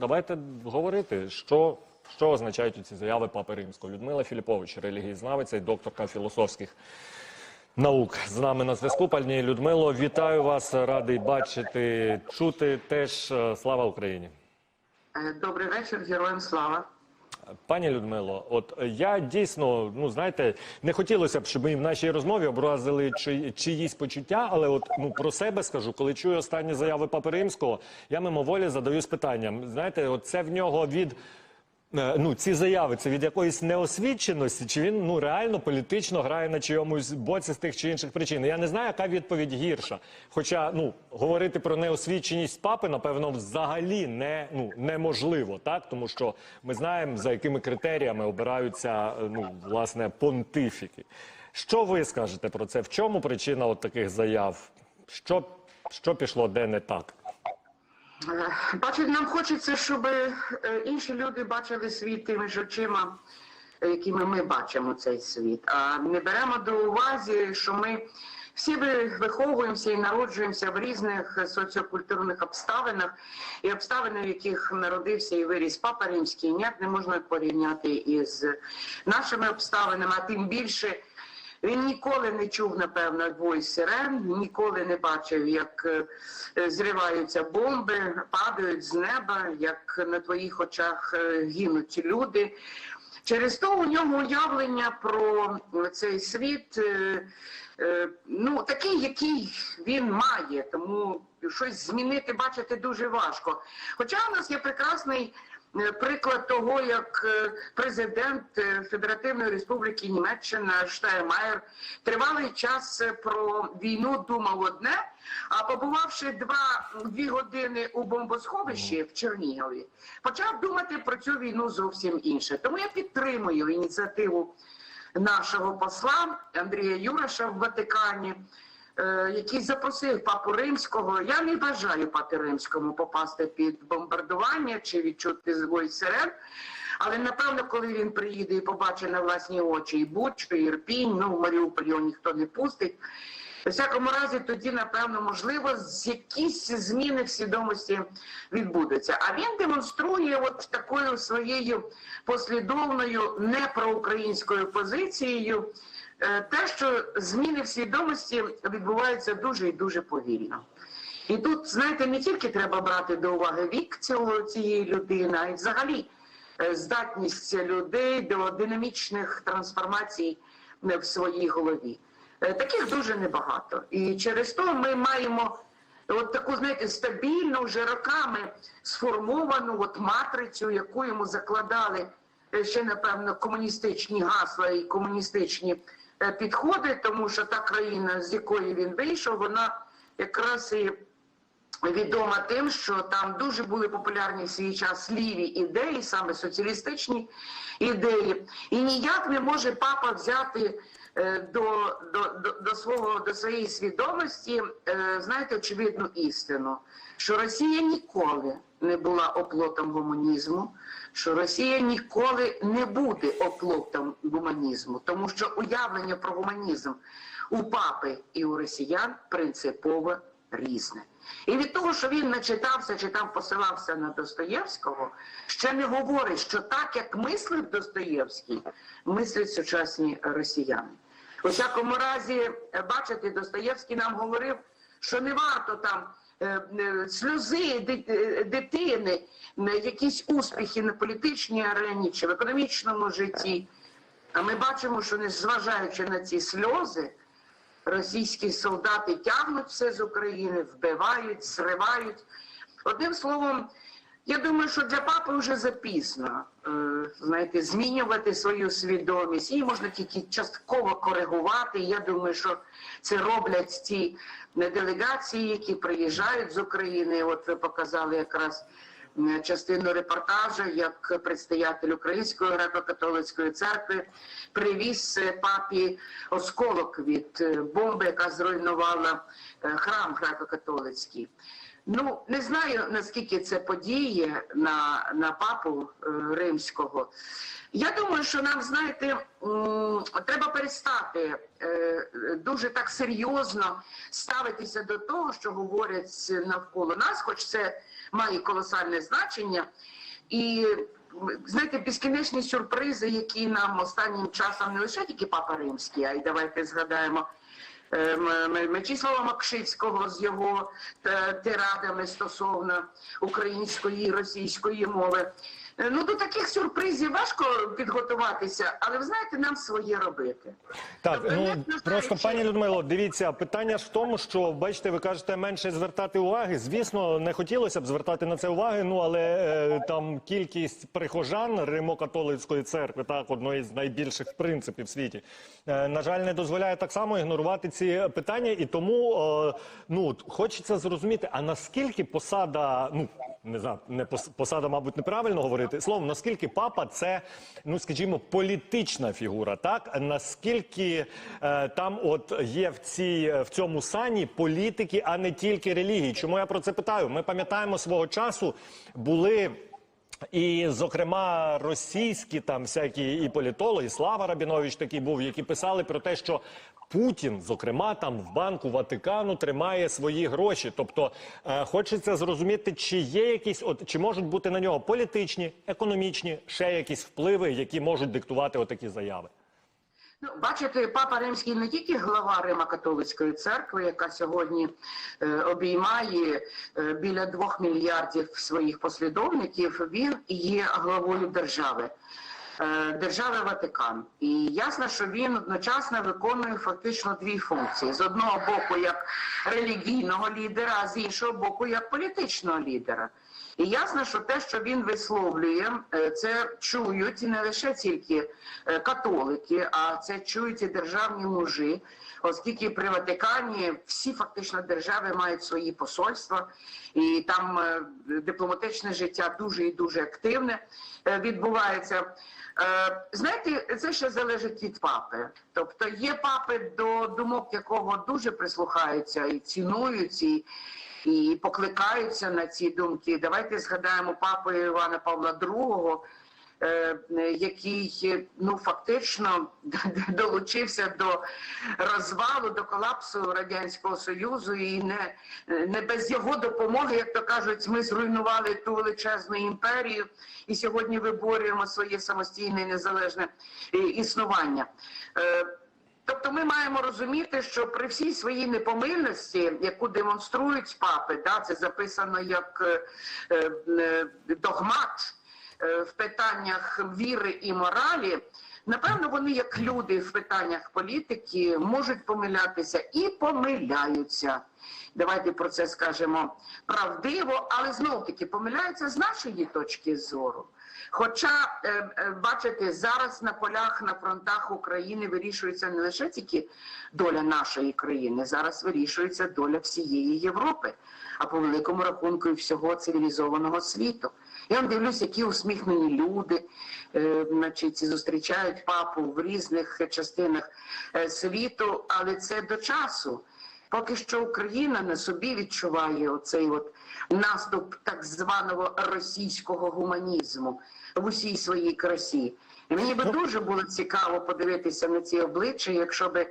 давайте говорити, що, що означають ці заяви Папи Римського. Людмила Філіпович, релігієзнавиця і докторка філософських наук. З нами на зв'язку. Пальні Людмило, вітаю вас. Радий бачити, чути теж. Слава Україні. Е, Добрий вечір, героям слава. Пані Людмило, от я дійсно, ну знаєте, не хотілося б, щоб ми в нашій розмові образили чи, чиїсь почуття, але от ну про себе скажу, коли чую останні заяви Папи Римського, я мимоволі задаюсь питанням. Знаєте, от це в нього від. Е, Ну, ці заяви це від якоїсь неосвіченості, чи він ну реально політично грає на чиємусь боці з тих чи інших причин. Я не знаю, яка відповідь гірша. Хоча ну говорити про неосвіченість папи, напевно, взагалі не ну неможливо, так тому що ми знаємо за якими критеріями обираються е, ну власне понтифіки. Що ви скажете про це? В чому причина от таких заяв? Що, що пішло де не так? Бачить, нам хочеться, щоб е, інші люди бачили світ тими ж очима, е, якими ми бачимо цей світ. А не беремо до уваги, що ми всі ви- виховуємося і народжуємося в різних соціокультурних обставинах, і обставини, в яких народився і виріс Папа Римський, ніяк не можна порівняти із нашими обставинами, а тим більше. Він ніколи не чув, напевно, бой сирен, ніколи не бачив, як е, е, зриваються бомби, падають з неба, як на твоїх очах е, гинуть люди. Через то у нього уявлення про цей світ ну, такий, який він має, тому щось змінити, бачити дуже важко. Хоча у нас є прекрасний приклад того, як е, президент е, Федеративної Республіки Німеччина Штайнмаєр тривалий час е, про війну думав одне, а побувавши два дві години у бомбосховищі в Чернігові, почав думати про цю війну зовсім інше. Тому я підтримую ініціативу нашого посла Андрія Юраша в Ватикані. Е, Який запросив папу римського. Я не бажаю папі римському попасти під бомбардування чи відчути звой сирен. Але напевно, коли він приїде і побачить на власні очі і Бучу, і Ірпінь, ну в Маріуполь його ніхто не пустить. У всякому разі, тоді, напевно, можливо, з якісь зміни в свідомості відбудуться. А він демонструє от такою своєю послідовною непроукраїнською позицією те, що зміни в свідомості відбуваються дуже і дуже повільно. І тут, знаєте, не тільки треба брати до уваги вік цього цієї людини, а й взагалі е, здатність людей до динамічних трансформацій е, в своїй голові. Е, Таких дуже небагато. І через то ми маємо от таку, знаєте, стабільну вже роками сформовану от матрицю, яку йому закладали е, ще, напевно, комуністичні гасла і комуністичні е, підходи, тому що та країна, з якої він вийшов, вона якраз і відома тим, що там дуже були популярні в свій час ліві ідеї, саме соціалістичні ідеї, і ніяк не може папа взяти до, до, до, до свого до своєї свідомості, е, знаєте, очевидну істину, що Росія ніколи не була оплотом гуманізму, що Росія ніколи не буде оплотом гуманізму, тому що уявлення про гуманізм у папи і у росіян принципово різне. І від того, що він начитався чи там посилався на Достоєвського, ще не говорить, що так як мислив Достоєвський, мислять сучасні росіяни. У всякому разі, е, бачите, Достоєвський нам говорив, що не варто там е, е, сльози дитини, якісь успіхи на політичній арені чи в економічному житті. А ми бачимо, що незважаючи на ці сльози, російські солдати тягнуть все з України, вбивають, зривають. Одним словом, я думаю, що для папи вже запізно е, знаєте, змінювати свою свідомість. Її можна тільки частково коригувати. Я думаю, що це роблять е, делегації, які приїжджають з України. От ви показали якраз частину репортажу, як предстоятель Української греко-католицької церкви привіз е, папі осколок від е, бомби, яка зруйнувала е, храм греко-католицький. Ну, не знаю, наскільки це подіє на, на папу е, римського. Я думаю, що нам, знаєте, треба перестати е, дуже так серйозно ставитися до того, що говорять навколо нас, хоч це має колосальне значення. І знаєте, безкінечні сюрпризи, які нам останнім часом не лише тільки папа римський, а й давайте згадаємо. Мечіслава М- М- Мечислава Макшивського з його е, тирадами стосовно української і російської мови. Е, Ну до таких сюрпризів важко підготуватися, але ви знаєте, нам своє робити. Так, Тобто, ну я просто чи- пані Людмило, дивіться, питання ж в тому, що бачите, ви кажете менше звертати уваги. Звісно, не хотілося б звертати на це уваги. Ну але е, там кількість прихожан Римо-католицької церкви, так одної з найбільших в принципі в світі, е, на жаль, не дозволяє так само ігнорувати ці питання, і тому е, ну хочеться зрозуміти, а наскільки посада, ну не знаю, не пос- посада, мабуть, неправильно говорити. Словом, наскільки папа це, ну скажімо, політична фігура, так наскільки е, там от є в цій в цьому сані політики, а не тільки релігії. Чому я про це питаю? Ми пам'ятаємо свого часу були. І, зокрема, російські там всякі і політологи, і Слава Рабінович такий був, які писали про те, що Путін, зокрема, там в банку Ватикану тримає свої гроші. Тобто, е, хочеться зрозуміти, чи є якісь, от чи можуть бути на нього політичні, економічні, ще якісь впливи, які можуть диктувати отакі заяви. Ну, бачите, папа римський не тільки глава Рима католицької церкви, яка сьогодні е, обіймає е, біля двох мільярдів своїх послідовників. Він є главою держави. е, Держави Ватикан, і ясно, що він одночасно виконує фактично дві функції: з одного боку як релігійного лідера, а з іншого боку як політичного лідера. І ясно, що те, що він висловлює, е, це чують не лише тільки е, католики, а це чують і державні мужі, оскільки при Ватикані всі фактично держави мають свої посольства, і там е, дипломатичне життя дуже і дуже активне відбувається. Знаєте, це ще залежить від папи. Тобто є папи, до думок якого дуже прислухаються і цінують, і, і покликаються на ці думки. Давайте згадаємо папу Івана Павла II, е, який ну фактично долучився до розвалу, до колапсу радянського союзу, і не, не без його допомоги, як то кажуть, ми зруйнували ту величезну імперію, і сьогодні виборюємо своє самостійне незалежне е, існування. Тобто ми маємо розуміти, що при всій своїй непомильності, яку демонструють папи, да, це записано як е, е, е, догмат е, в питаннях віри і моралі. Напевно, вони, як люди в питаннях політики, можуть помилятися і помиляються. Давайте про це скажемо правдиво, але знов таки помиляються з нашої точки зору. Хоча, е, е, бачите, зараз на полях на фронтах України вирішується не лише тільки доля нашої країни, зараз вирішується доля всієї Європи, а по великому рахунку і всього цивілізованого світу. Я вам дивлюсь, які усміхнені люди, е, значить, зустрічають папу в різних частинах е, світу, але це до часу. Поки що Україна на собі відчуває оцей от наступ так званого російського гуманізму в усій своїй красі. Мені би дуже було цікаво подивитися на ці обличчя, якщо би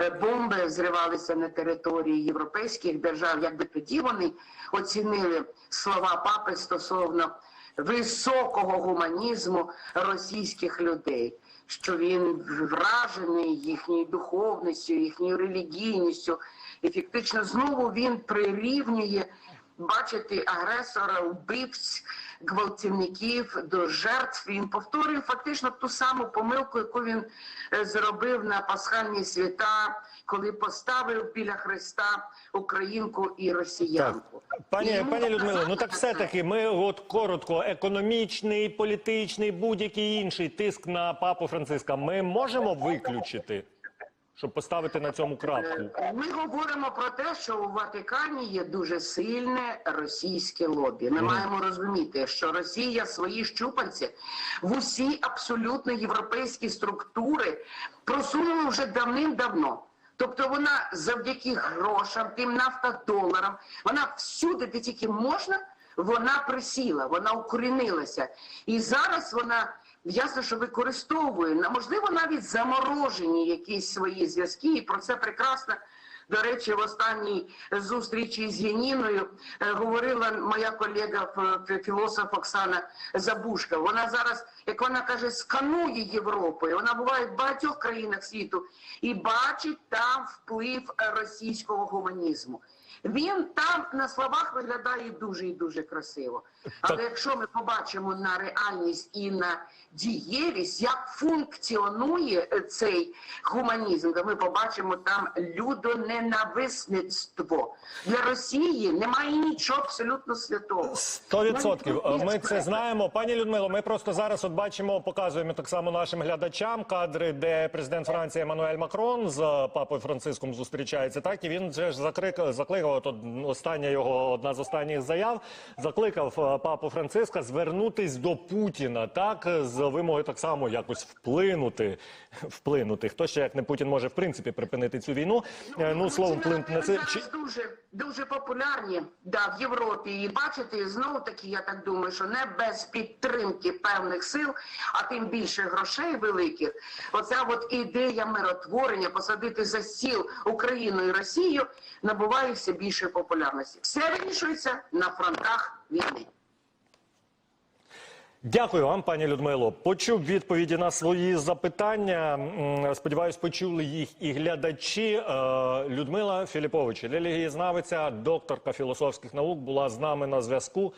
е, бомби зривалися на території європейських держав, як би тоді вони оцінили слова папи стосовно високого гуманізму російських людей. Що він вражений їхньою духовністю, їхньою релігійністю, і фактично знову він прирівнює бачити агресора, вбивць, гвалтівників до жертв. Він повторює фактично ту саму помилку, яку він е, зробив на пасхальні свята, коли поставив біля Христа українку і росіянку. І Пані, пані Людмило, ну так все таки, ми от коротко, економічний, політичний, будь-який інший тиск на папу Франциска. Ми можемо виключити, щоб поставити на цьому крапку. Ми говоримо про те, що у Ватикані є дуже сильне російське лобі. Ми маємо розуміти, що Росія свої щупальці в усі абсолютно європейські структури просунула вже давним-давно. Тобто вона завдяки грошам, тим нафтодоларам, вона всюди, де тільки можна, вона присіла, вона укорінилася. І зараз вона ясно, що використовує, можливо, навіть заморожені якісь свої зв'язки, і про це прекрасно. До речі, в останній зустрічі з Яніною е, говорила моя колега філософ Оксана Забушка. Вона зараз, як вона каже, сканує Європою. Вона буває в багатьох країнах світу і бачить там вплив російського гуманізму. Він там на словах виглядає дуже і дуже красиво. Але якщо ми побачимо на реальність і на дієвість, як функціонує цей гуманізм, то ми побачимо там людоненависництво. Для Росії немає нічого абсолютно святого. Сто відсотків. Ми це знаємо. Пані Людмило, ми просто зараз от бачимо, показуємо так само нашим глядачам кадри, де президент Франції Еммануель Макрон з папою Франциском зустрічається. Так і він же ж закликав. От остання його одна з останніх заяв закликав е, папу Франциска звернутись до Путіна, так з вимогою так само якось вплинути. Вплинути. Хто ще як не Путін може в принципі припинити цю війну? Ну, Ну словом, на це. Дуже дуже популярні да, в Європі. І бачите, знову таки, я так думаю, що не без підтримки певних сил, а тим більше грошей великих. Оця от ідея миротворення, посадити за стіл Україну і Росію, набуває все більше популярності. Все вирішується на фронтах війни. Дякую вам, пані Людмило. Почув відповіді на свої запитання. Сподіваюсь, почули їх і глядачі. Е, Людмила Філіпович, релігієзнавиця, докторка філософських наук, була з нами на зв'язку.